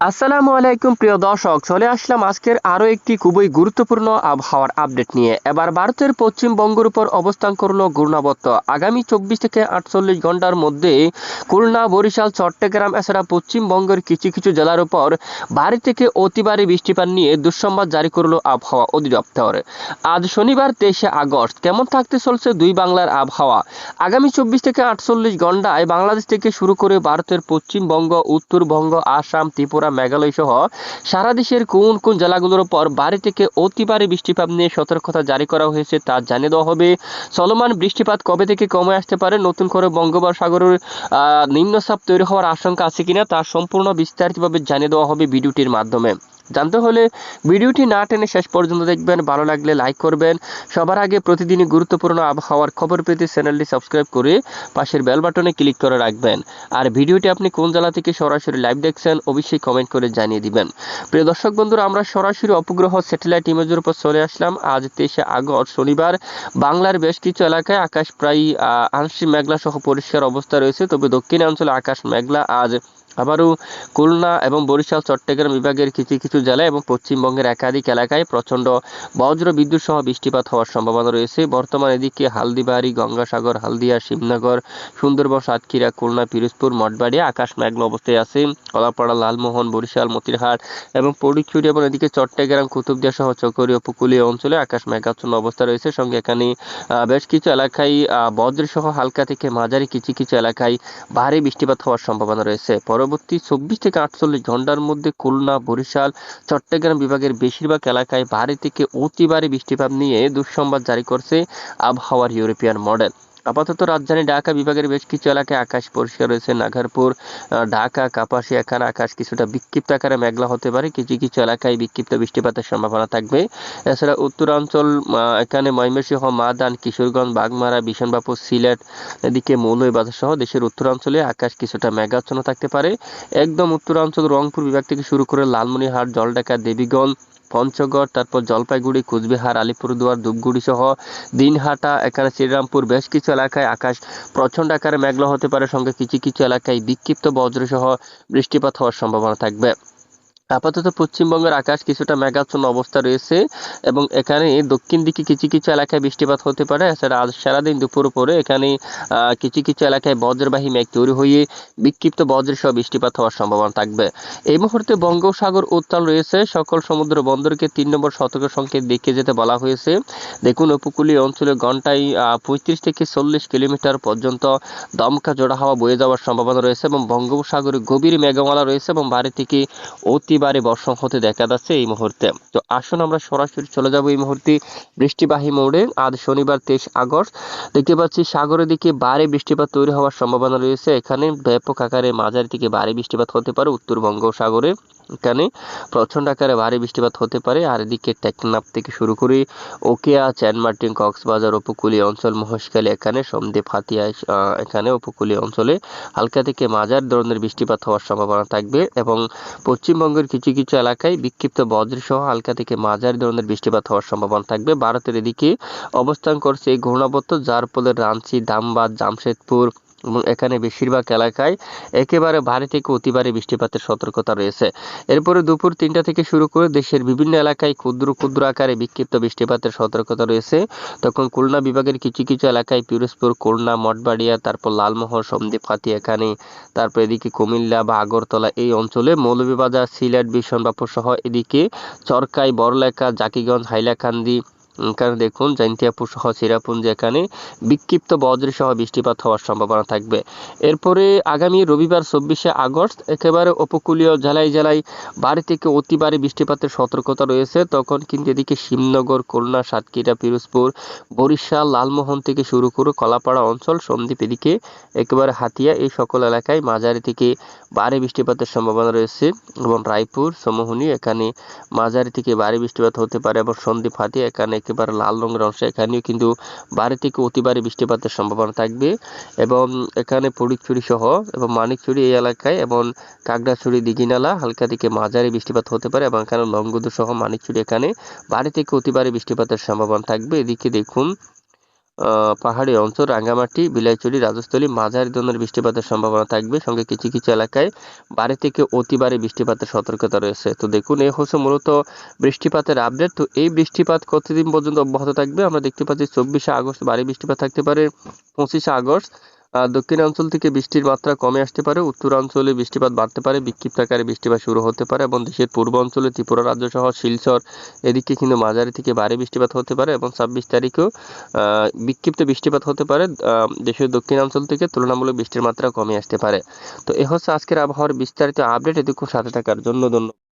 আসসালামু আলাইকুম, প্রিয় দর্শক। চলে আসলাম আজকের আরও একটি খুবই গুরুত্বপূর্ণ আবহাওয়ার আপডেট নিয়ে। এবার ভারতের পশ্চিমবঙ্গের উপর অবস্থান করল ঘূর্ণাবর্ত। আগামী চব্বিশ থেকে আটচল্লিশ ঘণ্টার মধ্যে খুলনা, বরিশাল, চট্টগ্রাম, এছাড়া পশ্চিমবঙ্গের কিছু কিছু জেলার উপর ভারী থেকে অতি ভারী বৃষ্টিপাত নিয়ে দুঃসংবাদ জারি করল আবহাওয়া অধিদপ্তর। আজ শনিবার তেইশে আগস্ট। কেমন থাকতে চলছে দুই বাংলার আবহাওয়া? আগামী চব্বিশ থেকে আটচল্লিশ ঘন্টায় বাংলাদেশ থেকে শুরু করে ভারতের পশ্চিমবঙ্গ উত্তরবঙ্গ আসাম, ত্রিপুরা মেঘালয় সহ সারা দেশের কোন কোন জেলাগুলোর উপর বাড়ি থেকে অতি ভারী বৃষ্টিপাত নিয়ে সতর্কতা জারি করা হয়েছে তা জানিয়ে দেওয়া হবে। চলমান বৃষ্টিপাত কবে থেকে কমে আসতে পারে? নতুন করে বঙ্গোপসাগরের নিম্নচাপ তৈরি হওয়ার আশঙ্কা আছে কিনা তা সম্পূর্ণ বিস্তারিতভাবে জানিয়ে দেওয়া হবে ভিডিওটির মাধ্যমে। জানতে হলে ভিডিওটি না টেনে শেষ পর্যন্ত দেখবেন। ভালো লাগলে লাইক করবেন। সবার আগে প্রতিদিনই গুরুত্বপূর্ণ আবহাওয়ার খবর পেতে চ্যানেলটি সাবস্ক্রাইব করে পাশের বেল বাটনে ক্লিক করে রাখবেন। আর ভিডিওটি আপনি কোন জেলা থেকে সরাসরি লাইভ দেখছেন, অবশ্যই কমেন্ট করে জানিয়ে দিবেন। প্রিয় দর্শক বন্ধুরা, আমরা সরাসরি উপগ্রহ স্যাটেলাইট ইমেজের উপর চলে আসলাম। আজ তেইশে আগস্ট, শনিবার। বাংলার বেশ কিছু এলাকায় আকাশ প্রায় আংশিক মেঘলা সহ পরিষ্কার অবস্থা রয়েছে। তবে দক্ষিণাঞ্চলে আকাশ মেঘলা। আজ আবারও খুলনা এবং বরিশাল চট্টগ্রাম বিভাগের কিছু কিছু জেলা এবং পশ্চিমবঙ্গের একাধিক এলাকায় প্রচণ্ড বজ্র বিদ্যুৎ সহ বৃষ্টিপাত হওয়ার সম্ভাবনা রয়েছে। বর্তমান এদিকে হালদিবাড়ি গঙ্গাসাগর হালদিয়া শিবনগর সুন্দরবন সাতক্ষীরা খুলনা পিরোজপুর মঠবাড়িয়া আকাশ মেঘলা অবস্থায় আছে। কলাপাড়া লালমোহন বরিশাল মতিরহাট এবং পরিচুরি এবং এদিকে চট্টগ্রাম কুতুবদিয়া সহ চকরি উপকূলীয় অঞ্চলে আকাশ মেঘাচ্ছন্ন অবস্থা রয়েছে। সঙ্গে এখানে বেশ কিছু এলাকায় আহ, বজ্র সহ হালকা থেকে মাঝারি কিছু কিছু এলাকায় ভারী বৃষ্টিপাত হওয়ার সম্ভাবনা রয়েছে। পরবর্তী চব্বিশ থেকে আটচল্লিশ ঘণ্টার মধ্যে খুলনা, বরিশাল, চট্টগ্রাম বিভাগের বেশিরভাগ এলাকায় ভারী থেকে অতি ভারী বৃষ্টিপাত নিয়ে দুঃসংবাদ জারি করছে আবহাওয়ার ইউরোপিয়ান মডেল। আপাতত রাজধানী ঢাকা বিভাগের বেশ কিছু এলাকায় আকাশ পরিষ্কার রয়েছে। নাগারপুর ঢাকা কাপাসি এখানে আকাশ কিছুটা বিক্ষিপ্ত আকারে মেঘলা হতে পারে। কিছু কিছু এলাকায় বিক্ষিপ্ত বৃষ্টিপাতের সম্ভাবনা থাকবে। এছাড়া উত্তরাঞ্চল এখানে ময়মনসিংহ, মাদান, কিশোরগঞ্জ, বাগমারা বিশনবাপুর সিলেট, এদিকে মৌলভীবাজার সহ দেশের উত্তরাঞ্চলে আকাশ কিছুটা মেঘাচ্ছন্ন থাকতে পারে। একদম উত্তরাঞ্চল রংপুর বিভাগ থেকে শুরু করে লালমনিরহাট, জলঢাকা, দেবীগঞ্জ পঞ্চগড়, তারপর জলপাইগুড়ি, কুচবিহার, আলিপুরদুয়ার ধূপগুড়ি সহ দিনহাটা, এখানে শ্রীরামপুর, বেশ কিছু এলাকায় আকাশ প্রচণ্ড আকারে মেঘলা হতে পারে। সঙ্গে কিছু কিছু এলাকায় বিক্ষিপ্ত বজ্র সহ বৃষ্টিপাত হওয়ার সম্ভাবনা থাকবে। আপাতত পশ্চিমবঙ্গের আকাশ কিছুটা মেঘাচ্ছন্ন অবস্থা রয়েছে এবং এখানে দক্ষিণ দিকে কিছু কিছু এলাকায় বৃষ্টিপাত হতে পারে। এছাড়া আজ সারাদিন দুপুর পরে এখানে কিছু কিছু এলাকায় বজ্রবাহী মেঘ তৈরি হয়ে বিক্ষিপ্ত বজ্র সহ বৃষ্টিপাত হওয়ার সম্ভাবনা থাকবে। এই মুহূর্তে বঙ্গোপসাগর উত্তাল রয়েছে। সকল সমুদ্র বন্দরকে তিন নম্বর সতর্ক সংকেত দেখিয়ে যেতে বলা হয়েছে। দেখুন, উপকূলীয় অঞ্চলে ঘন্টায় পঁয়ত্রিশ থেকে চল্লিশ কিলোমিটার পর্যন্ত দমকা জোড়া হাওয়া বয়ে যাওয়ার সম্ভাবনা রয়েছে এবং বঙ্গোপসাগরে গভীর মেঘমালা রয়েছে এবং বাড়ি থেকে অতি ভারী বর্ষণ হতে দেখা যাচ্ছে এই মুহূর্তে। তো আসুন আমরা সরাসরি চলে যাব এই মুহূর্তে বৃষ্টিবাহী মোড়ে। আজ শনিবার তেইশ আগস্ট। দেখতে পাচ্ছি সাগরের দিকে বারে বৃষ্টিপাত তৈরি হওয়ার সম্ভাবনা রয়েছে। এখানে ব্যাপক আকারে মাঝারি থেকে বারে বৃষ্টিপাত হতে পারে উত্তর বঙ্গোপসাগরে এখানে প্রচণ্ড আকারে ভারী বৃষ্টিপাত হতে পারে। আর এদিকে টেকনাফ থেকে শুরু করে ওকিয়া চ্যানমার্টিন কক্সবাজার উপকূলীয় অঞ্চল, মহেশখালী এখানে সন্দ্বীপ হাতিয়া এখানে উপকূলীয় অঞ্চলে হালকা থেকে মাঝার ধরনের বৃষ্টিপাত হওয়ার সম্ভাবনা থাকবে এবং পশ্চিমবঙ্গের কিছু কিছু এলাকায় বিক্ষিপ্ত বজ্র সহ হালকা থেকে মাঝারি ধরনের বৃষ্টিপাত হওয়ার সম্ভাবনা থাকবে। ভারতের এদিকে অবস্থান করছে এই ঘূর্ণাবর্ত, যার ফলে রাঁচি ধামবাদ জামশেদপুর এবং এখানে বেশিরভাগ এলাকায় একেবারে ভারী থেকে অতি ভারী বৃষ্টিপাতের সতর্কতা রয়েছে। এরপরে দুপুর তিনটা থেকে শুরু করে দেশের বিভিন্ন এলাকায় ক্ষুদ্র ক্ষুদ্র আকারে বিক্ষিপ্ত বৃষ্টিপাতের সতর্কতা রয়েছে। তখন খুলনা বিভাগের কিছু কিছু এলাকায় পিরোজপুর, খুলনা, মঠবাড়িয়া, তারপর লালমোহর সন্দ্বীপ হাতি এখানে তারপর এদিকে কুমিল্লা বা আগরতলা এই অঞ্চলে মৌলভীবাজার, সিলেট বিশনবাপুর সহ এদিকে চরকাই, বড়লেখা, জাকিগঞ্জ, হাইলাকান্দি এখানে দেখুন জৈন্তিয়াপুর সহ চিরাপুঞ্জি এখানে বিক্ষিপ্ত বজ্র সহ বৃষ্টিপাত হওয়ার সম্ভাবনা থাকবে। এরপরে আগামী রবিবার চব্বিশে আগস্ট একেবারে উপকূলীয় জেলায় জেলায় বাড়ি থেকে অতি ভারী বৃষ্টিপাতের সতর্কতা রয়েছে। তখন কিন্তু এদিকে শিবনগর, খুলনা, সাতক্ষীরা, পিরোজপুর, বরিশাল, লালমোহন থেকে শুরু করে কলাপাড়া অঞ্চল, সন্দ্বীপ এদিকে একেবারে হাতিয়া। এই সকল এলাকায় মাঝারি থেকে ভারী বৃষ্টিপাতের সম্ভাবনা রয়েছে এবং রায়পুর, সমোহনী এখানে মাঝারি থেকে ভারী বৃষ্টিপাত হতে পারে এবং সন্দ্বীপ, হাতিয়া এখানে একেবারে লাল রঙের অংশ। এখানেও কিন্তু বাড়ি থেকে অতি ভারী বৃষ্টিপাতের সম্ভাবনা থাকবে এবং এখানে ফড়িকছড়ি সহ এবং মানিকছড়ি এই এলাকায় এবং কাগড়াছড়ি দিঘিনালা, হালকা দিকে মাঝারি বৃষ্টিপাত হতে পারে এবং এখানে লংগদু সহ মানিকছড়ি এখানে বাড়ি থেকে অতি ভারী বৃষ্টিপাতের সম্ভাবনা থাকবে। এদিকে দেখুন পাহাড়ি অঞ্চল, রাঙ্গামাটি, বিলাইচুরি, রাজস্থলী, মাঝারি ধরনের বৃষ্টিপাতের সম্ভাবনা থাকবে। সঙ্গে কিছু কিছু এলাকায় বাড়ি থেকে অতি বৃষ্টিপাতের সতর্কতা রয়েছে। তো দেখুন, এ হচ্ছে মূলত বৃষ্টিপাতের আপডেট তো এই বৃষ্টিপাত কতদিন পর্যন্ত অব্যাহত থাকবে? আমরা দেখতে পাচ্ছি চব্বিশে আগস্ট ভারী বৃষ্টিপাত থাকতে পারে পঁচিশে আগস্ট। দক্ষিণাঞ্চল থেকে বৃষ্টির মাত্রা কমে আসতে পারে। উত্তরাঞ্চলে বৃষ্টিপাত বাড়তে পারে। বিক্ষিপ্ত আকারে বৃষ্টিপাত শুরু হতে পারে এবং দেশের পূর্ব অঞ্চলে ত্রিপুরা রাজ্য সহ শিলচর এদিকে কিন্তু মাঝারি থেকে ভারী বৃষ্টিপাত হতে পারে এবং ছাব্বিশ তারিখেও বিক্ষিপ্ত বৃষ্টিপাত হতে পারে। দেশের দক্ষিণাঞ্চল থেকে তুলনামূলক বৃষ্টির মাত্রা কমে আসতে পারে। তো এ হচ্ছে আজকের আবহাওয়ার বিস্তারিত আপডেট। এটুকু সাথে থাকার জন্য ধন্যবাদ।